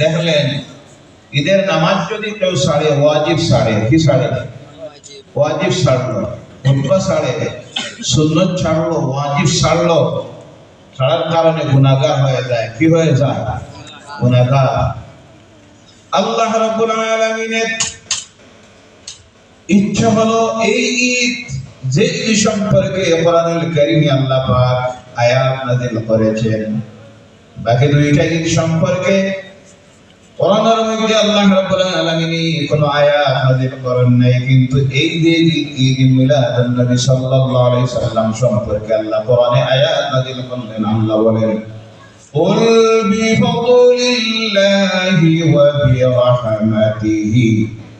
দেখলেন ঈদের নামাজ যদি কেউ সাড়ে ওয়াজিব সাড়ে কি সাড়ে ওয়াজিব ছাড়লো খুতবা ছাড়ে সুন্নত ছাড়লো, ওয়াজিব ছাড়লো ছাড়ার কারণে গুনাহগার হয়ে যায়, কি হয়ে যায়? গুনাহগার। আল্লাহ রাব্বুল আলামিনের ইচ্ছা হলো এই ঈদ, যে ঈদ সম্পর্কে কোরআনুল কারীমে আল্লাহ পাক আয়াত নাযিল করেছেন। বাকি দুইটা ঈদ সম্পর্কে কোরআনের মধ্যে আল্লাহ রাব্বুল আলামিন কোনো আয়াত নাযিল করেন নাই কিন্তু এই যে ঈদ ঈদ মিলাদুন নবী সাল্লাল্লাহু আলাইহি সাল্লাম সম্পর্কে আল্লাহ কোরআনে আয়াত নাযিল করলেন আল্লাহ বলেন قل بفضل الله وبرحمته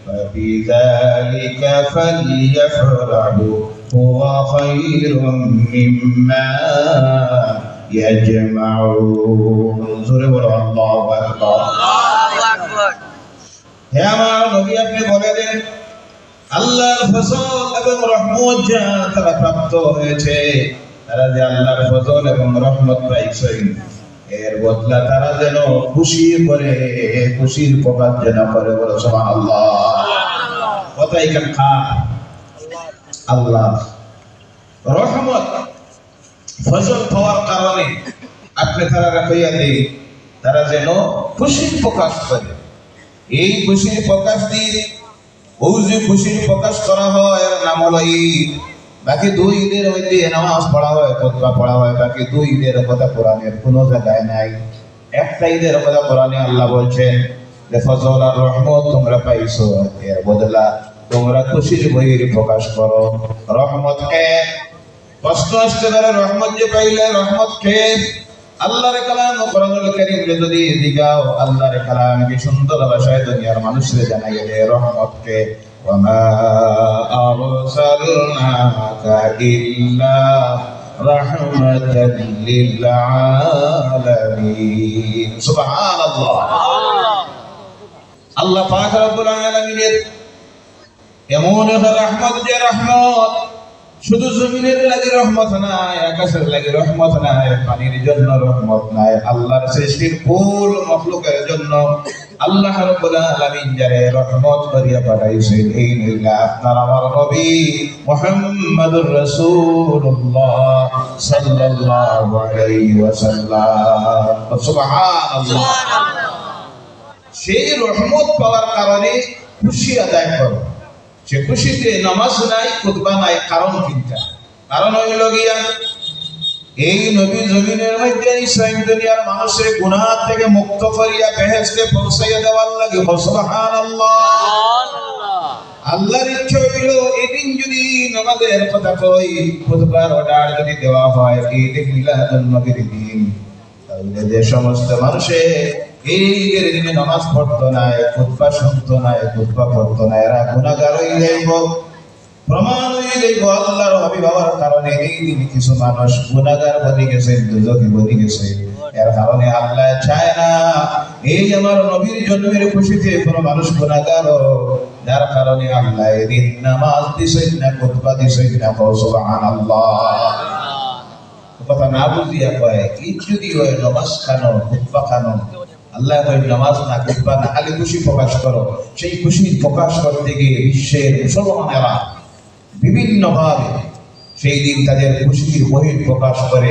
فبذلك فليفرحوا هو خير مما ইয়াজমাউন জোরে বলো আল্লাহু যেন খুশি করে আল্লাহ কথা আল্লাহ। রহমত ফজল পাওয়ার কারণে আপনি তারা রাখাইয়া দিই তারা যেন খুশির প্রকাশ করে। এই খুশির প্রকাশ ও যে খুশির প্রকাশ করা হয় নাম হলো ঈদ। বাকি দুই ঈদের মধ্যে নামাজ পড়া হয় খতবা পড়া হয়। বাকি দুই ঈদের কথা কোরআনের কোনো জায়গায় নাই। একটা ঈদের কথা কোরআনে আল্লাহ বলছেন যে, ফজল আর রহমত তোমরা পাইছো, এর বদলা তোমরা খুশির বহির প্রকাশ করো। রহমত এক কষ্ট আসতে পারে রহমত যে পাইলে রহমত খেয়ে আল্লাহর কালাম কোরআনুল কারীম যদি দিগাও, আল্লাহর কালাম কি সুন্দর ভাষায় দুনিয়ার মানুষরে জানাই দে রহমতকে। ওয়ামা আরসালনাকা ইল্লা রাহমাতাল লিল আলামিন সুবহানাল্লাহ। আল্লাহ পাক রব্বুল আলামিনের এমন রহমত যে রহমত শুধু জমিনের লাগি রহমত নাই আকাশের লাগি রহমত নাই পানির জন্য রহমত নাই আল্লাহর সৃষ্টির ফুল মখলুকের জন্য আল্লাহ রাব্বুল আলামিন যারে রহমত করিয়া পাঠাইছেন এই নিলা আপনার আমার নবী মুহাম্মদুর রাসূলুল্লাহ সাল্লাল্লাহু আলাইহি ওয়াসাল্লাম। সুবহানাল্লাহ। সেই রহমত পাওয়ার কারণে খুশি আদায় করো। সে খুশিতে নামাজ নাই, খুতবা নাই, কারণ চিন্তা কারণ হইল গিয়া, এই নবী জমিনের মধ্যে ইসলাম দুনিয়ার মানুষের গুনাহ থেকে মুক্ত করিয়া বেহেশতে পৌঁছাইয়া দেওয়ার লাগে সুবহানাল্লাহ। আল্লাহর ইচ্ছা হইল এদিন যদি নামাজের কথা কই, খুতবার অর্ডার যদি দেওয়া হয় ঈদ মিলাদুন নবীর দিন। তাহলে যে সমস্ত মানুষে এই ঈদের দিনে নামাজ পড়তো না শুনতো না পড়তো না, এরা গুণাগার হয়ে প্রমাণ হয়ে আল্লাহর কারণে এই কিছু মানুষ গুণাগার বনি গেছে বনি গেছে। এর কারণে আল্লাহ চায় না। এই আমার নবীর জন্মের খুশিতে কোনো মানুষ গুণাগার যার কারণে আল্লাহ এদিন নামাজ দিছেন না, খুতবা দিছেন না সুবহানাল্লাহ। কথা না বুঝিয়া কয় ঈদ যদি হয়, নমাজ খানো, খুতবা খানো? আল্লাহ তুমি নামাজ না খুতবা না খালি খুশি প্রকাশ করো, সেই খুশি প্রকাশ করতে গিয়ে বিশ্বের মুসলমানেরা বিভিন্নভাবে সেই দিন তাদের খুশির বহির প্রকাশ করে।